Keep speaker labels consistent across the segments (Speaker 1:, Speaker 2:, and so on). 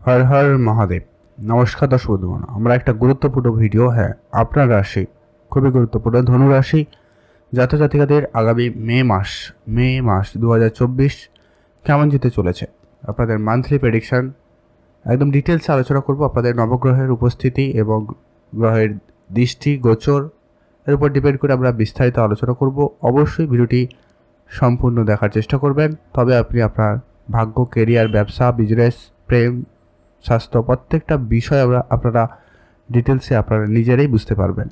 Speaker 1: হর হর মহাদেব। নমস্কার দর্শক বন্ধুগণ, আমরা একটা গুরুত্বপূর্ণ ভিডিও হ্যাঁ আপনার রাশি, খুবই গুরুত্বপূর্ণ, ধনু রাশি জাতক জাতিকাদের আগামী মে মাস মে মাস দু হাজার চব্বিশ কেমন যেতে চলেছে? আপনাদের মান্থলি প্রেডিকশন একদম ডিটেলসে আলোচনা করব আপনাদের নবগ্রহের উপস্থিতি এবং গ্রহের দৃষ্টি, গোচর, এর উপর ডিপেন্ড করে আমরা বিস্তারিত আলোচনা করব। অবশ্যই ভিডিওটি সম্পূর্ণ দেখার চেষ্টা করবেন, তবে আপনি আপনার ভাগ্য কেরিয়ার ব্যবসা বিজনেস প্রেম স্বাস্থ্য, প্রত্যেকটা বিষয় আমরা, আপনারা ডিটেলসে আপনারা নিজেরাই বুঝতে পারবেন।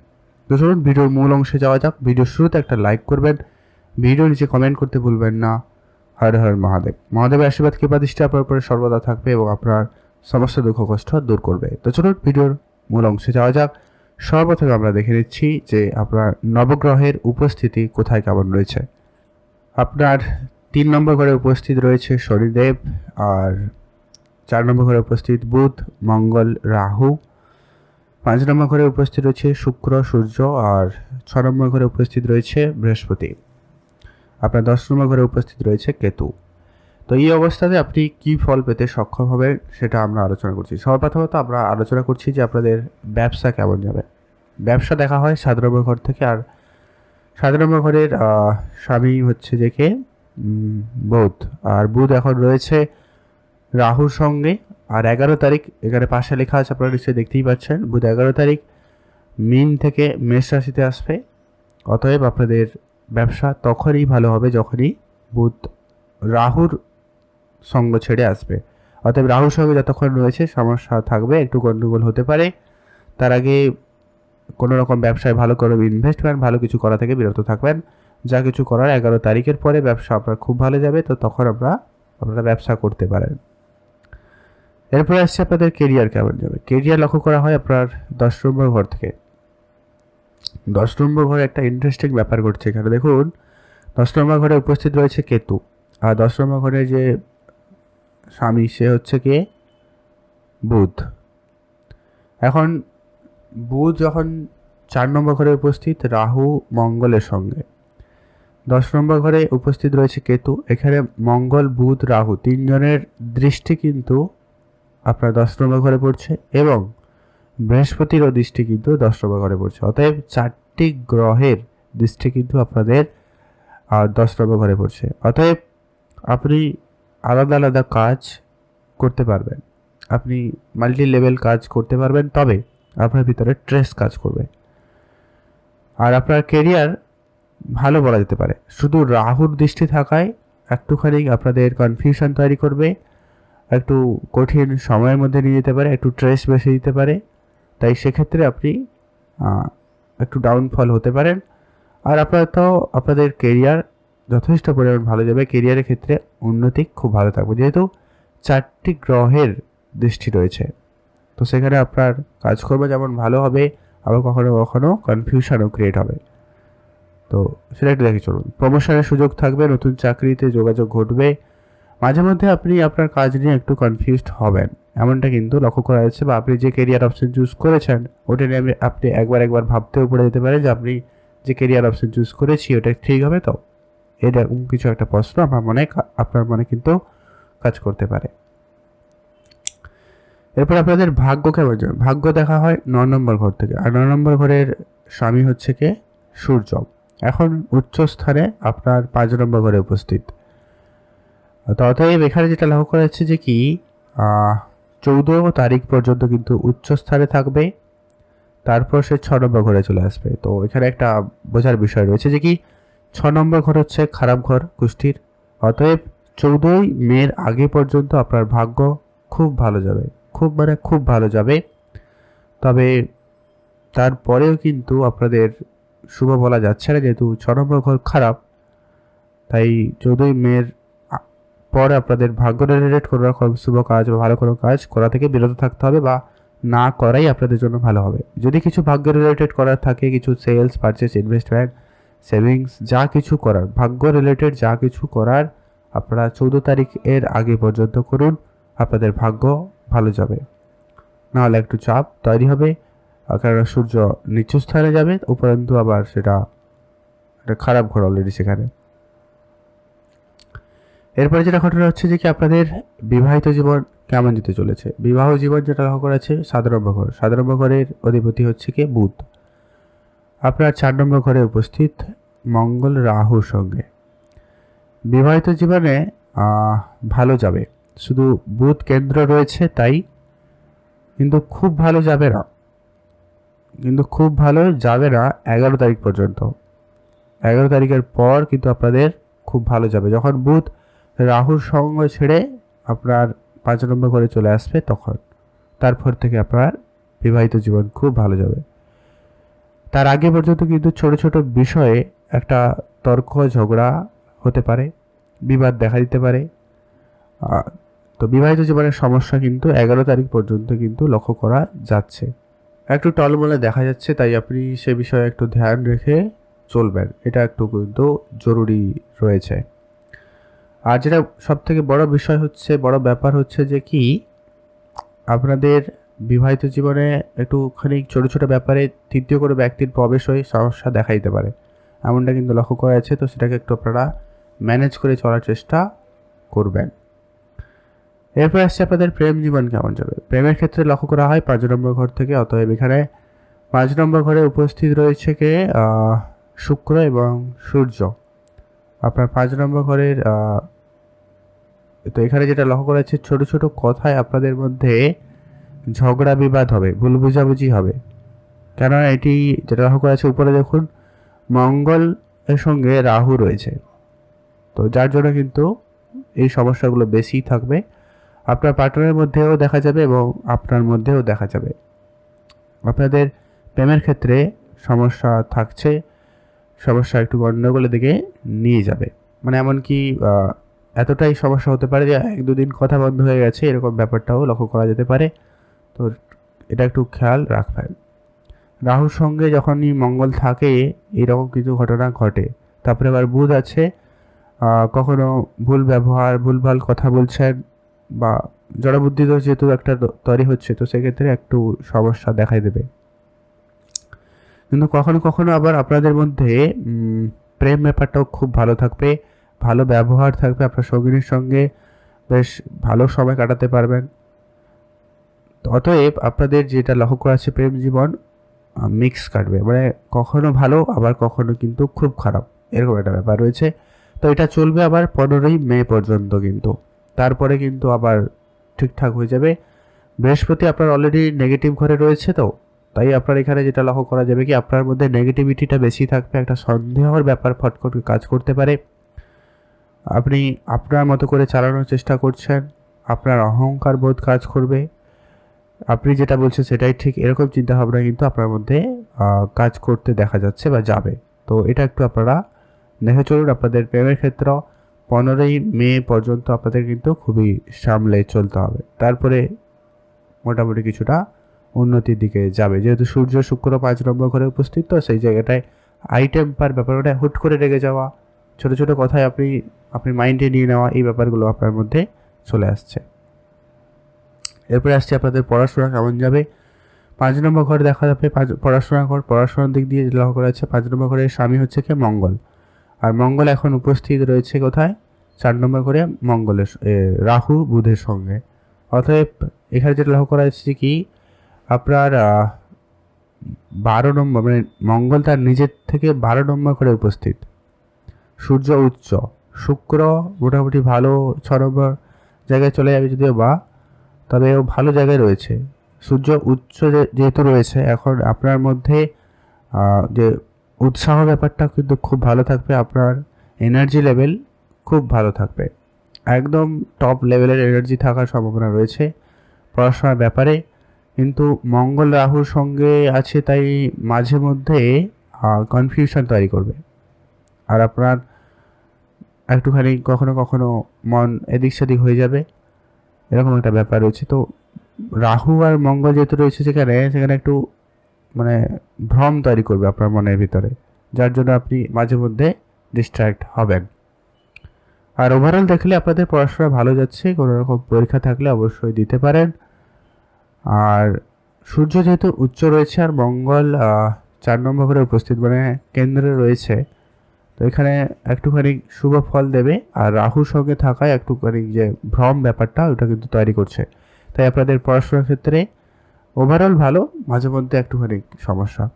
Speaker 1: তো চলুন, ভিডিওর মূল অংশে যাওয়া যাক। ভিডিওর শুরুতে একটা লাইক করবেন। ভিডিও নিচে কমেন্ট করতে ভুলবেন না। হর হর মহাদেব। মহাদেবের আশীর্বাদ, কৃপা, দৃষ্টি আপনার উপরে সর্বদা থাকবে এবং আপনার সমস্ত দুঃখ, কষ্ট দূর করবে। তো চলুন, ভিডিওর মূল অংশে যাওয়া যাক। সর্বপ্রথমে আমরা দেখে নিচ্ছি যে আপনার নবগ্রহের উপস্থিতি কোথায় কেমন রয়েছে। আপনার তিন নম্বর ঘরে উপস্থিত রয়েছে শনিদেব আর চার নম্বর ঘরে উপস্থিত বুধ, মঙ্গল, রাহু। পাঁচ নম্বর ঘরে উপস্থিত রয়েছে শুক্র, সূর্য আর ছ নম্বর ঘরে উপস্থিত রয়েছে বৃহস্পতি। আপনার দশ নম্বর ঘরে উপস্থিত রয়েছে কেতু। তো এই অবস্থাতে আপনি কি ফল পেতে সক্ষম হবেন সেটা আমরা আলোচনা করছি। সর্বপ্রথমত আমরা আলোচনা করছি যে আপনাদের ব্যবসা কেমন যাবে। ব্যবসা দেখা হয় সাত নম্বর ঘর থেকে আর সাত নম্বর ঘরের স্বামী হচ্ছে যে কে? বুধ। আর বুধ এখন রয়েছে রাহুর সঙ্গে, আর এগারো তারিখ, এখানে পাশে লেখা আছে, আপনারা নিশ্চয়ই দেখতেই পাচ্ছেন, বুধ এগারো তারিখ, মিন থেকে মেষ রাশিতে আসবে। অতএব আপনাদের ব্যবসা তখনই ভালো হবে যখনই বুধ রাহুর সঙ্গ ছেড়ে আসবে। অতএব রাহুর সঙ্গে যতক্ষণ রয়েছে, সমস্যা থাকবে, একটু গণ্ডগোল হতে পারে। তার আগে কোনো রকম ব্যবসায় ভালো করে ইনভেস্টমেন্ট ভালো কিছু করা থেকে বিরত থাকবেন। যা কিছু করার এগারো তারিখের পরে ব্যবসা আপনার খুব ভালো যাবে, তো তখন আমরা আপনারা ব্যবসা করতে পারেন। এরপরে আসছে আপনাদের কেরিয়ার কেমন যাবে? কেরিয়ার লক্ষ্য করা হয় আপনার দশ নম্বর ঘর থেকে। দশ নম্বর ঘরে একটা ইন্টারেস্টিং ব্যাপার ঘটছে এখানে। দেখুন, দশ নম্বর ঘরে উপস্থিত রয়েছে কেতু। আর দশ নম্বর ঘরে যে স্বামী, সে হচ্ছে কে? বুধ। এখন, বুধ যখন চার নম্বর ঘরে উপস্থিত, রাহু মঙ্গলের সঙ্গে। দশ নম্বর ঘরে উপস্থিত রয়েছে কেতু। এখানে মঙ্গল, বুধ, রাহু তিনজনের দৃষ্টি কিন্তু আপনার দশ নম্বর ঘরে পড়ছে এবং বৃহস্পতিরও দৃষ্টি কিন্তু দশ নম্বর ঘরে পড়ছে। অতএব চারটি গ্রহের দৃষ্টি কিন্তু আপনাদের দশ নম্বর ঘরে পড়ছে। অতএব আপনি আলাদা আলাদা কাজ করতে পারবেন। আপনি মাল্টি লেভেল কাজ করতে পারবেন, তবে আপনার ভিতরে ট্রেস কাজ করবে। আর আপনার কেরিয়ার ভালো বলা যেতে পারে। শুধু রাহুর দৃষ্টি থাকায় একটুখানি আপনাদের কনফিউশন তৈরি করবে। একটু কঠিন সময়ের মধ্যে নিয়ে যেতে পারে, একটু ট্রেস বেশি দিতে পারে। তাই সেক্ষেত্রে আপনি একটু ডাউনফল হতে পারেন। আর আপনার তো আপনাদের কেরিয়ার যথেষ্ট পরিমাণ ভালো যাবে। কেরিয়ারের ক্ষেত্রে উন্নতি খুব ভালো থাকবে। যেহেতু চারটি গ্রহের দৃষ্টি রয়েছে। তো সেখানে আপনার কাজকর্ম যেমন ভালো হবে, আবার কখনো কখনো কনফিউশনও ক্রিয়েট হবে। তো সেটা একটু দেখে চলুন। প্রমোশনের সুযোগ থাকবে, নতুন চাকরিতে যোগাযোগ ঘটবে। মাঝে মধ্যে আপনি আপনার কাজ নিয়ে একটু কনফিউজড হবেন। এমনটা কিন্তু লক্ষ্য করা যাচ্ছে বা আপনি যে কেরিয়ার অপশন চুজ করেছেন, ওটা নিয়ে আপনি- একবার একবার ভাবতেও পড়ে যেতে পারে যে আপনি যে কেরিয়ার অপশন চুজ করেছি, ওটা ঠিক হবে তো? এরকম কিছু একটা প্রশ্ন আমার মনে, আপনার মনে কিন্তু কাজ করতে পারে। এরপর আপনাদের ভাগ্য কেমন ভাগ্য দেখা হয় ন নম্বর ঘর থেকে। আর ন নম্বর ঘরের স্বামী হচ্ছে কে? সূর্য। এখন উচ্চ স্থানে আপনার পাঁচ নম্বর ঘরে উপস্থিত। অতএব এখানে যেটা লক্ষ্য করা যাচ্ছে যে কি চৌদ্দ তারিখ পর্যন্ত কিন্তু উচ্চ স্থানে থাকবে, তারপর সে ছ নম্বর ঘরে চলে আসবে। তো এখানে একটা বোঝার বিষয় রয়েছে যে কি, ছ নম্বর ঘর হচ্ছে খারাপ ঘর কুষ্টির অতএব চৌদ্দই মের আগে পর্যন্ত আপনার ভাগ্য খুব ভালো যাবে, খুব মানে খুব ভালো যাবে। তবে তারপরেও কিন্তু আপনাদের শুভ বলা যাচ্ছে না যেহেতু ছ নম্বর ঘর খারাপ, তাই চৌদ্দই আ- পরে আপনাদের ভাগ্য রিলেটেড কোনো রকম শুভ কাজ বা ভালো কোনো কাজ করা থেকে বিরত থাকতে হবে বা না করাই আপনাদের জন্য ভালো হবে। যদি কিছু ভাগ্য রিলেটেড করার থাকে, কিছু সেলস পারচেস ইনভেস্টমেন্ট সেভিংস যা কিছু করার, ভাগ্য রিলেটেড যা কিছু করার, আপনারা চৌদ্দ তারিখ এর আগে পর্যন্ত করুন, আপনাদের ভাগ্য ভালো যাবে। নাহলে একটু চাপ তৈরি হবে কারণ সূর্য নিচু স্থানে যাবে, উপরন্তু আবার সেটা একটা খারাপ ঘর অলরেডি সেখানে। এরপরে যেটা ঘটনা হচ্ছে যে কি আপনাদের বিবাহিত জীবন কেমন যেতে চলেছে? বিবাহ জীবন যেটা লক্ষ্য করা আছে নম্বর ঘর নম্বর ঘরের অধিপতি হচ্ছে কি? বুধ। আপনার চার নম্বর ঘরে উপস্থিত মঙ্গল রাহুর সঙ্গে। বিবাহিত জীবনে ভালো যাবে। শুধু বুধ কেন্দ্র রয়েছে তাই, কিন্তু খুব ভালো যাবে না। কিন্তু খুব ভালো যাবে না এগারো তারিখ পর্যন্ত। এগারো তারিখের পর কিন্তু আপনাদের খুব ভালো যাবে। যখন বুধ রাহুর সঙ্গ ছেড়ে আপনার পাঁচ নম্বর করে চলে আসবে তখন। তারপর থেকে আপনার বিবাহিত জীবন খুব ভালো যাবে। তার আগে পর্যন্ত কিন্তু ছোট ছোট বিষয়ে একটা তর্ক, ঝগড়া হতে পারে, বিবাদ দেখা দিতে পারে। তো বিবাহিত জীবনের সমস্যা কিন্তু এগারো তারিখ পর্যন্ত কিন্তু লক্ষ্য করা যাচ্ছে। একটু টলমলে দেখা যাচ্ছে, তাই আপনি সে বিষয়ে একটু ধ্যান রেখে চলবেন। এটা একটু কিন্তু জরুরি রয়েছে। আর যেটা সব থেকে বড় বিষয় হচ্ছে, বড় ব্যাপার হচ্ছে যে কি, আপনাদের বিবাহিত জীবনে একটুখানি ছোট ছোট ব্যাপারে তৃতীয় করে ব্যক্তির প্রবেশ হয়ে সমস্যা দেখা দিতে পারে। এমনটা কিন্তু লক্ষ্য করা আছে তো সেটাকে একটু আপনারা ম্যানেজ করে চলার চেষ্টা করবেন। এরপর আসছে আপনাদের প্রেম জীবন কেমন যাবে? প্রেমের ক্ষেত্রে লক্ষ্য করা হয়, পাঁচ নম্বর ঘর থেকে, অতএব এখানে পাঁচ নম্বর ঘরে উপস্থিত রয়েছে কে? শুক্র এবং সূর্য। আপনার পাঁচ নম্বর ঘরের তো এখানে যেটা লক্ষ্য করা যাচ্ছে, ছোট ছোট কথায় আপনাদের মধ্যে ঝগড়া বিবাদ হবে, ভুল বুঝাবুঝি হবে। কেননা এটি যেটা লক্ষ্য করা যাচ্ছে, উপরে দেখুন, মঙ্গল এর সঙ্গে রাহু রয়েছে। তো যার জন্য কিন্তু এই সমস্যাগুলো বেশি থাকবে। আপনার পার্টনারের মধ্যেও দেখা যাবে এবং আপনার মধ্যেও দেখা যাবে। আপনাদের প্রেমের ক্ষেত্রে সমস্যা থাকছে, সমস্যা একটু গণ্ডগোলের দিকে নিয়ে যাবে। মানে এমনকি এতটাই সমস্যা হতে পারে যে এক দুদিন কথা বন্ধ হয়ে গেছে, এরকম ব্যাপারটাও লক্ষ্য করা যেতে পারে। তো এটা একটু খেয়াল রাখবেন রাহুর সঙ্গে যখনই মঙ্গল থাকে, এরকম কিছু ঘটনা ঘটে। তারপরে আবার বুধ আছে কখনো ভুল ব্যবহার, ভুলভাল কথা বলছেন বা জড়বুদ্ধি তো যেহেতু একটা তৈরি হচ্ছে, তো সেক্ষেত্রে একটু সমস্যা দেখাই দেবে। কিন্তু কখনো কখনো আবার আপনাদের মধ্যে প্রেম ব্যাপারটাও খুব ভালো থাকবে। ভালো ব্যবহার থাকবে, আপনার সঙ্গিনীর সঙ্গে বেশ ভালো সময় কাটাতে পারবেন। অতএব আপনাদের যেটা লক্ষ্য করা আছে প্রেম জীবন মিক্স কাটবে। মানে কখনো ভালো, আবার কখনো কিন্তু খুব খারাপ। এরকম একটা ব্যাপার রয়েছে। তো এটা চলবে আবার পনেরোই মে পর্যন্ত কিন্তু। তারপরে কিন্তু আবার ঠিকঠাক হয়ে যাবে। বৃহস্পতি আপনার অলরেডি নেগেটিভ ঘরে রয়েছে তো। তাই আপনার এখানে যেটা লক্ষ্য করা যাবে কি, আপনার মধ্যে নেগেটিভিটিটা বেশি থাকবে। একটা সন্দেহর ব্যাপার ফটফট কাজ করতে পারে। আপনি আপনার মতো করে চালানোর চেষ্টা করছেন, আপনার অহংকার বোধ কাজ করবে। আপনি যেটা বলছেন সেটাই ঠিক, এরকম চিন্তাভাবনা কিন্তু আপনার মধ্যে কাজ করতে দেখা যাচ্ছে বা যাবে। তো এটা একটু আপনারা দেখে চলুন, আপনাদের প্রেমের ক্ষেত্র পনেরোই মে পর্যন্ত আপনাদের কিন্তু খুবই সামলে চলতে হবে। তারপরে মোটামুটি কিছুটা উন্নতির দিকে যাবে। যেহেতু সূর্য, শুক্র, পাঁচ নম্বর ঘরে উপস্থিত, তো সেই জায়গাটায় আই টেম্পার ব্যাপারটা হুট করে রেগে যাওয়া ছোট ছোট কথায় আপনি আপনি মাইন্ডে নিয়ে নেওয়া এই ব্যাপারগুলো আপনার মধ্যে চলে আসছে। এরপরে আসছে আপনাদের পড়াশোনা কেমন যাবে? পাঁচ নম্বর ঘরে দেখা যাবে, পাঁচ, পড়াশোনা ঘর, পড়াশোনার দিক দিয়ে লক্ষ্য করা যাচ্ছে, পাঁচ নম্বর ঘরের স্বামী হচ্ছে কি? মঙ্গল। আর মঙ্গল এখন উপস্থিত রয়েছে কোথায়? চার নম্বর ঘরে মঙ্গলের রাহু বুধের সঙ্গে। অতএব এখানে যেটা লক্ষ্য করা যাচ্ছে কি, আপনার বারো নম্বর মানে মঙ্গল তার নিজের থেকে বারো নম্বর করে উপস্থিত। সূর্য উচ্চ, শুক্র মোটামুটি ভালো ছ নম্বর জায়গায় চলে যাবে যদিও বা, তবে ও ভালো জায়গায় রয়েছে। সূর্য উচ্চ যেহেতু রয়েছে, এখন আপনার মধ্যে যে উৎসাহ ব্যাপারটা কিন্তু খুব ভালো থাকবে, আপনার এনার্জি লেভেল খুব ভালো থাকবে। একদম টপ লেভেলের এনার্জি থাকার সম্ভাবনা রয়েছে পড়াশোনার ব্যাপারে। কিন্তু মঙ্গল রাহুর সঙ্গে আছে তাই মাঝে মধ্যে কনফিউশন তৈরি করবে। আর আপনার একটুখানি কখনো কখনো মন এদিক সেদিক হয়ে যাবে, এরকম একটা ব্যাপার রয়েছে। তো রাহু আর মঙ্গল যেহেতু রয়েছে সেখানে সেখানে একটু মানে ভ্রম তৈরি করবে আপনার মনের ভিতরে, যার জন্য আপনি মাঝে মধ্যে ডিস্ট্র্যাক্ট হবেন। আর ওভারঅল দেখলে আপনাদের পড়াশোনা ভালো যাচ্ছে, কোনো রকম পরীক্ষা থাকলে অবশ্যই দিতে পারেন। আর সূর্য যেহেতু উচ্চ রয়েছে, আর মঙ্গল চার নম্বর ঘরে উপস্থিত মানে কেন্দ্রে রয়েছে তো এখানে একটুখানি শুভ ফল দেবে আর রাহুর সঙ্গে থাকায় একটুখানি যে ভ্রম ব্যাপারটা, ওটা কিন্তু তৈরি করছে। তাই আপনাদের পড়াশোনার ক্ষেত্রে ওভারঅল ভালো, মাঝে মধ্যে একটুখানি সমস্যা।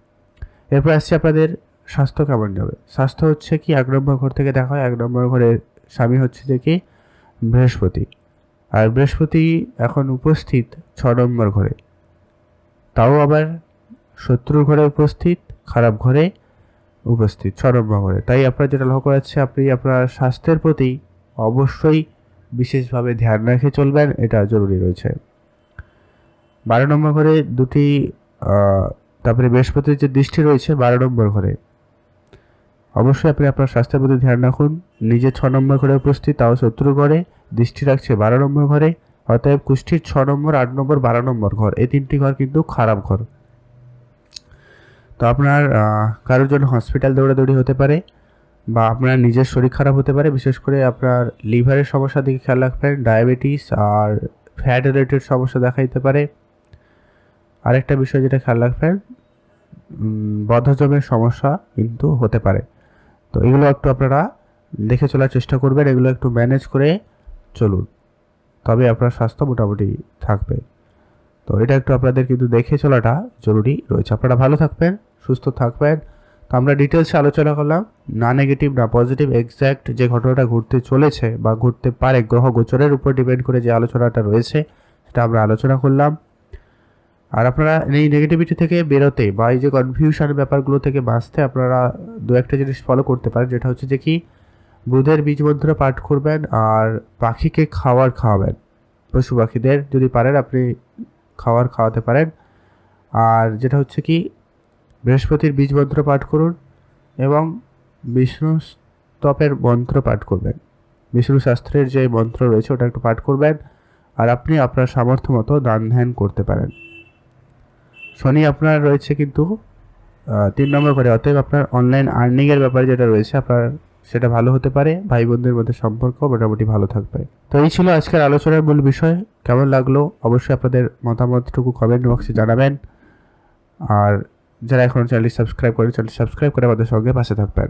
Speaker 1: এরপর আসছে আপনাদের স্বাস্থ্য কেমন যাবে? স্বাস্থ্য হচ্ছে কি, এক নম্বর ঘর থেকে দেখা হয়, এক নম্বর ঘরের স্বামী হচ্ছে যে কি, বৃহস্পতি। আর বৃহস্পতি এখন উপস্থিত ছ নম্বর ঘরে। তাও আবার শত্রুর ঘরে উপস্থিত, খারাপ ঘরে। উপস্থিত ঘরে তাই আপনার যেটা লক্ষ্য করাচ্ছে আপনি আপনার স্বাস্থ্যের প্রতি অবশ্যই বিশেষভাবে ধ্যান রেখে চলবেন, এটা জরুরি রয়েছে। বারো নম্বর ঘরে দুটি তারপরে বৃহস্পতির যে দৃষ্টি রয়েছে, বারো নম্বর ঘরে। অবশ্যই আপনি আপনার স্বাস্থ্যের প্রতি ধ্যান রাখুন। নিজে ছ নম্বর ঘরে উপস্থিত, তাও শত্রু ঘরে। দৃষ্টি রাখছে বারো নম্বর ঘরে। অতএব কুষ্টির ছ নম্বর, আট নম্বর, বারো নম্বর ঘর। এই তিনটি ঘর কিন্তু খারাপ ঘর। তো আপনার কারোর জন্য হসপিটাল দৌড়াদৌড়ি হতে পারে বা আপনার নিজের শরীর খারাপ হতে পারে বিশেষ করে আপনার লিভারের সমস্যা দিকে খেয়াল রাখবেন ডায়াবেটিস আর ফ্যাট রিলেটেড সমস্যা দেখা দিতে পারে। আরেকটা বিষয় যেটা খেয়াল রাখবেন উম, বদহজমের সমস্যা কিন্তু হতে পারে। তো এগুলো একটু আপনারা দেখে চলার চেষ্টা করবেন এগুলো একটু ম্যানেজ করে চলুন। তবে আপনার স্বাস্থ্য মোটামুটি থাকবে। তো এটা একটু আপনাদের কিন্তু দেখে চলাটা জরুরি রয়েছে। আপনারা ভালো থাকবেন। সুস্থ থাকবেন। তো আমরা ডিটেলসে আলোচনা করলাম। না নেগেটিভ না পজিটিভ এক্স্যাক্ট যে ঘটনাটা ঘটতে চলেছে বা ঘটতে পারে, গ্রহ গোচরের উপর ডিপেন্ড করে যে আলোচনাটা রয়েছে, সেটা আমরা আলোচনা করলাম। আর আপনারা এই নেগেটিভিটি থেকে বেরোতে বা এই যে কনফিউশনের ব্যাপারগুলো থেকে বাঁচতে আপনারা দু একটা জিনিস ফলো করতে পারেন, যেটা হচ্ছে যে কি, বুধের বীজ মন্ত্র পাঠ করবেন আর পাখিকে খাবার খাওয়াবেন। পশু পাখিদের যদি পারেন, আপনি খাবার খাওয়াতে পারেন। আর যেটা হচ্ছে কি বৃহস্পতির বীজ মন্ত্র পাঠ করুন এবং বিষ্ণু স্তপের মন্ত্র পাঠ করবেন। বিষ্ণু শাস্ত্রের যে মন্ত্র রয়েছে, ওটা একটু পাঠ করবেন আর আপনি আপনার সামর্থ্য মতো দান ধ্যান করতে পারেন। শনি আপনার রয়েছে কিন্তু তিন নম্বর করে অতএব আপনার অনলাইন আর্নিংয়ের ব্যাপারে যেটা রয়েছে, আপনার সেটা ভালো হতে পারে ভাই বোনদের মধ্যে সম্পর্ক মোটামুটি ভালো থাকবে। তো এই ছিল আজকের আলোচনার মূল বিষয়। কেমন লাগল? অবশ্যই আপনাদের মতামতটুকু কমেন্ট বক্সে জানাবেন। আর যারা এখনও চ্যানেলটি সাবস্ক্রাইব করেন চ্যানেলটি সাবস্ক্রাইব করে আমাদের সঙ্গে পাশে থাকবেন।